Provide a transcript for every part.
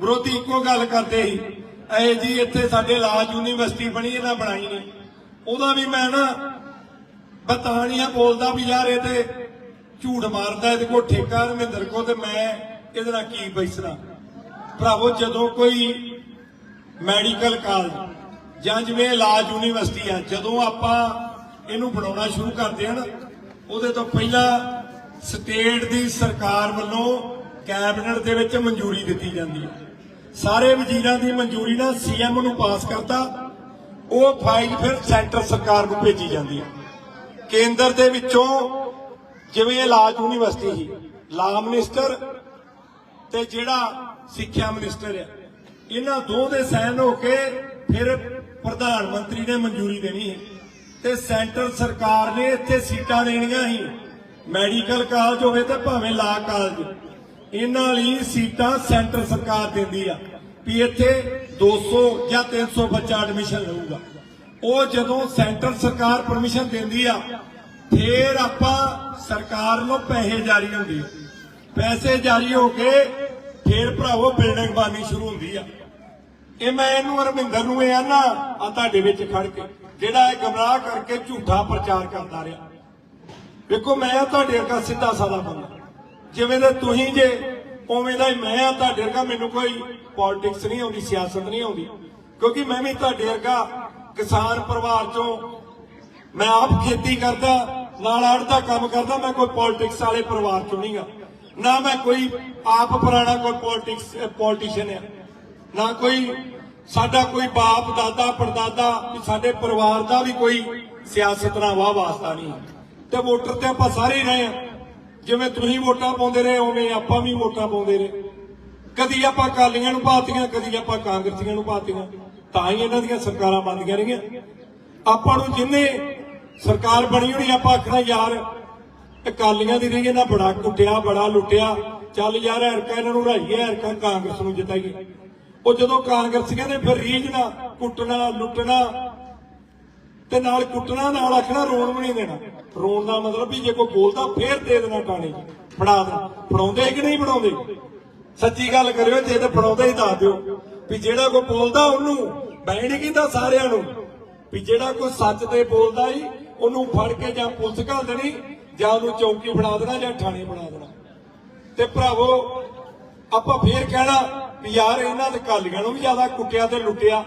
ਵਿਰੋਧੀ ਇੱਕੋ ਗੱਲ ਕਰਦੇ ਸੀ ਐ ਜੀ ਇੱਥੇ ਸਾਡੇ ਲਾਜ ਯੂਨੀਵਰਸਿਟੀ ਬਣੀ, ਇਹਨਾਂ ਬਣਾਈ ਨਹੀਂ ਉਹਦਾ ਵੀ ਮੈਂ ਨਾ ਬਤਾਨੀਆਂ ਬੋਲਦਾ ਵੀ ਯਾਰ ਇਹ ਤੇ ਝੂਠ ਮਾਰਦਾ, ਇਹਦੇ ਕੋਲ ਠੇਕਾ ਰਮਿੰਦਰ ਕੋ ਤੇ ਮੈਂ ਇਹਦੇ ਨਾਲ ਕੀ ਬੈਸਣਾ? ਭਰਾਵੋ, ਜਦੋਂ ਕੋਈ ਮੈਡੀਕਲ ਕਾਲਜ ਜਾਂ ਜਿਵੇਂ ਇਲਾਜ ਯੂਨੀਵਰਸਿਟੀ ਆ, ਜਦੋਂ ਆਪਾਂ ਇਹਨੂੰ ਬਣਾਉਣਾ ਸ਼ੁਰੂ ਕਰਦੇ ਹਾਂ ਨਾ, ਉਹਦੇ ਤੋਂ ਪਹਿਲਾਂ ਸਟੇਟ ਦੀ ਸਰਕਾਰ ਵੱਲੋਂ ਕੈਬਨਿਟ ਦੇ ਵਿੱਚ ਮਨਜ਼ੂਰੀ ਦਿੱਤੀ ਜਾਂਦੀ ਹੈ। ਸਾਰੇ ਵਜ਼ੀਰਾਂ ਦੀ ਮਨਜ਼ੂਰੀ ਨਾਲ ਸੀਐਮ ਨੂੰ ਪਾਸ ਕਰਤਾ, ਉਹ ਫਾਈਲ ਫਿਰ ਸੈਂਟਰ ਸਰਕਾਰ ਨੂੰ ਭੇਜੀ ਜਾਂਦੀ ਹੈ। ਕੇਂਦਰ ਦੇ ਵਿੱਚੋਂ ਜਿਵੇਂ ਇਲਾਜ ਯੂਨੀਵਰਸਿਟੀ ਸੀ ਲਾ ਮਿਨਿਸਟਰ ਤੇ ਜਿਹੜਾ ਸਿੱਖਿਆ ਮਿਨਿਸਟਰ ਹੈ, ਇਹਨਾਂ ਦੋ ਦੇ ਸਾਈਨ ਹੋ ਕੇ ਫਿਰ ਪ੍ਰਧਾਨ ਮੰਤਰੀ ਨੇ ਮਨਜ਼ੂਰੀ ਦੇਣੀ ਹੈ। ਤੇ ਸੈਂਟਰ ਸਰਕਾਰ ਨੇ ਇੱਥੇ ਸੀਟਾਂ ਦੇਣੀਆਂ ਹੀ। ਮੈਡੀਕਲ ਕਾਲਜ ਹੋਵੇ ਤੇ ਭਾਵੇਂ ਲਾ ਕਾਲਜ। ਇਹਨਾਂ ਲਈ ਸੀਟਾਂ ਸੈਂਟਰ ਸਰਕਾਰ ਦਿੰਦੀ ਆ ਵੀ ਇੱਥੇ 200 ਜਾਂ 300 ਬੱਚਾ ਐਡਮਿਸ਼ਨ ਲਊਗਾ। ਉਹ ਜਦੋਂ ਸੈਂਟਰ ਸਰਕਾਰ ਪਰਮਿਸ਼ਨ ਦਿੰਦੀ ਆ, ਫੇਰ ਆਪਾਂ ਸਰਕਾਰ ਨੂੰ ਪੈਸੇ ਜਾਰੀ ਹੁੰਦੇ ਪੈਸੇ ਜਾਰੀ ਹੋ ਕੇ ਫੇਰ ਭਰਾਵੋ ਬਿਲਡਿੰਗ ਬਾਨੀ ਸ਼ੁਰੂ ਹੁੰਦੀ ਆ। ਇਹ ਮੈਂ ਇਹਨੂੰ ਰਮਿੰਦਰ ਨੂੰ ਇਹ ਆਨਾ ਆ ਤੁਹਾਡੇ ਵਿੱਚ ਖੜ ਕੇ, ਜਿਹੜਾ ਇਹ ਗਮਰਾਹ ਕਰਕੇ ਝੂਠਾ ਪ੍ਰਚਾਰ ਕਰਦਾ ਰਿਹਾ। ਵੇਖੋ ਮੈਂ ਤੁਹਾਡੇ ਵਰਗਾ ਸਿੱਧਾ ਸਾਦਾ ਬੰਦਾ। ਜਿਵੇਂ ਦੇ ਤੁਸੀਂ ਜੇ ਉਵੇਂ ਦਾ ਹੀ ਮੈਂ ਆ, ਤੁਹਾਡੇ ਵਰਗਾ ਮੈਨੂੰ ਕੋਈ ਪੋਲਿਟਿਕਸ ਨਹੀਂ ਆਉਂਦੀ, ਸਿਆਸਤ ਨਹੀਂ ਆਉਂਦੀ। ਕਿਉਂਕਿ ਮੈਂ ਵੀ ਤੁਹਾਡੇ ਵਰਗਾ ਕਿਸਾਨ ਪਰਿਵਾਰ ਚੋਂ ਮੈਂ ਆਪ ਖੇਤੀ ਕਰਦਾ, ਨਾਲ ਆੜ ਦਾ ਕੰਮ ਕਰਦਾ, ਮੈਂ ਕੋਈ ਪੋਲਿਟਿਕਸ ਵਾਲੇ ਪਰਿਵਾਰ ਚੋਂ ਨਹੀਂਗਾ ਨਾ ਮੈਂ ਕੋਈ ਆਪ ਪੁਰਾਣਾ ਕੋਈ ਪੋਲਿਟਿਕਸ ਪੋਲਿਟਿਸ਼ੀਅਨ ਆ। ਨਾ ਕੋਈ ਸਾਡਾ ਕੋਈ ਬਾਪ, ਦਾਦਾ, ਪੜਦਾਦਾ, ਸਾਡੇ ਪਰਿਵਾਰ ਦਾ ਵੀ ਕੋਈ ਸਿਆਸਤ ਨਾਲ ਵਾਹ ਵਾਸਤਾ ਨਹੀਂ। ਤੇ ਵੋਟਰ ਤੇ ਆਪਾਂ ਸਾਰੇ ਰਹੇ ਆ। ਜਿਵੇਂ ਤੁਸੀਂ ਵੋਟਾਂ ਪਾਉਂਦੇ ਰਹੇ, ਉਵੇਂ ਆਪਾਂ ਵੀ ਵੋਟਾਂ ਪਾਉਂਦੇ ਰਹੇ। ਕਦੀ ਆਪਾਂ ਕਾਲੀਆਂ ਨੂੰ ਪਾਤੀਆਂ, ਕਦੀ ਆਪਾਂ ਕਾਂਗਰਸੀਆਂ ਨੂੰ ਪਾਤੀਆਂ। ਤਾਂ ਹੀ ਇਹਨਾਂ ਦੀਆਂ ਸਰਕਾਰਾਂ ਬਣਦੀਆਂ ਰਹੀਆਂ। ਆਪਾਂ ਨੂੰ ਜਿੰਨੇ ਸਰਕਾਰ ਬਣੀ ਹੋਣੀ, ਆਪਾਂ ਆਖਣਾ, ਯਾਰ, ਅਕਾਲੀਆਂ ਦੀ ਰਹੀ ਇਹਨਾਂ ਬੜਾ ਕੁੱਟਿਆ, ਬੜਾ ਲੁੱਟਿਆ। ਚੱਲ ਯਾਰ ਹਰਕਾ ਇਹਨਾਂ ਨੂੰ ਰਾਈਏ ਐਰਕਾ ਕਾਂਗਰਸ ਨੂੰ ਜਿਤਾਈਏ। ਉਹ ਜਦੋਂ ਕਾਂਗਰਸੀਆਂ ਨੇ ਫਿਰ ਰੀਝਣਾ ਕੁੱਟਣਾ, ਲੁੱਟਣਾ ਤੇ ਨਾਲ ਕੁੱਟਣਾ, ਨਾਲ ਆਖਣਾ, ਰੋਣ ਵੀ ਨਹੀਂ ਦੇਣਾ। ਰੋਣ ਦਾ ਮਤਲਬ ਵੀ ਜੇ ਕੋਈ ਬੋਲਦਾ, ਫੇਰ ਦੇ ਦੇਣਾ ਟਾਣੇ ਫੜਾ ਦੇਣਾ। ਫੜਾਉਂਦੇ ਕਿ ਨਹੀਂ ਫੜਾਉਂਦੇ? ਸੱਚੀ ਗੱਲ ਕਰਿਓ, ਜੇ ਤੇ ਫੜਾਉਂਦੇ ਹੀ ਦੱਸ ਦਿਓ। ਵੀ ਜਿਹੜਾ ਕੋਈ ਬੋਲਦਾ ਉਹਨੂੰ ਬੈਣ ਕੀਤਾ ਸਾਰਿਆਂ ਨੂੰ। ਵੀ ਜਿਹੜਾ ਕੋਈ ਸੱਚ ਤੇ ਬੋਲਦਾ ਹੀ, ਉਹਨੂੰ ਫੜ ਕੇ ਜਾਂ ਪੁਲਿਸ ਘਾਲ ਦੇਣੀ, ਜਾਂ ਉਹਨੂੰ ਚੌਕੀ ਫੜਾ ਦੇਣਾ, ਜਾਂ ਥਾਣੇ ਫੜਾ ਦੇਣਾ। ਤੇ ਭਰਾਵੋ, ਆਪਾਂ ਫੇਰ ਕਹਿਣਾ ਵੀ ਯਾਰ, ਇਹਨਾਂ ਦੇ ਕਾਲੀਆਂ ਨੂੰ ਵੀ ਜ਼ਿਆਦਾ ਕੁੱਟਿਆ ਤੇ ਲੁੱਟਿਆ,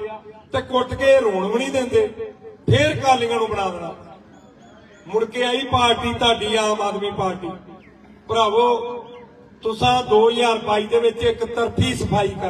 ਤੇ ਕੁੱਟ ਕੇ ਰੋਣ ਵੀ ਨਹੀਂ ਦਿੰਦੇ। ਫੇਰ ਕਾਲੀਆਂ ਨੂੰ ਬਣਾ ਦੇਣਾ। ਮੁੜ ਕੇ ਆਈ ਪਾਰਟੀ, ਤੁਹਾਡੀ ਆਮ ਆਦਮੀ ਪਾਰਟੀ। ਭਰਾਵੋ, ਤੁਸੀਂ 2022 ਦੇ ਵਿੱਚ ਇੱਕ ਤਰਫੀ ਸਫ਼ਾਈ ਕਰ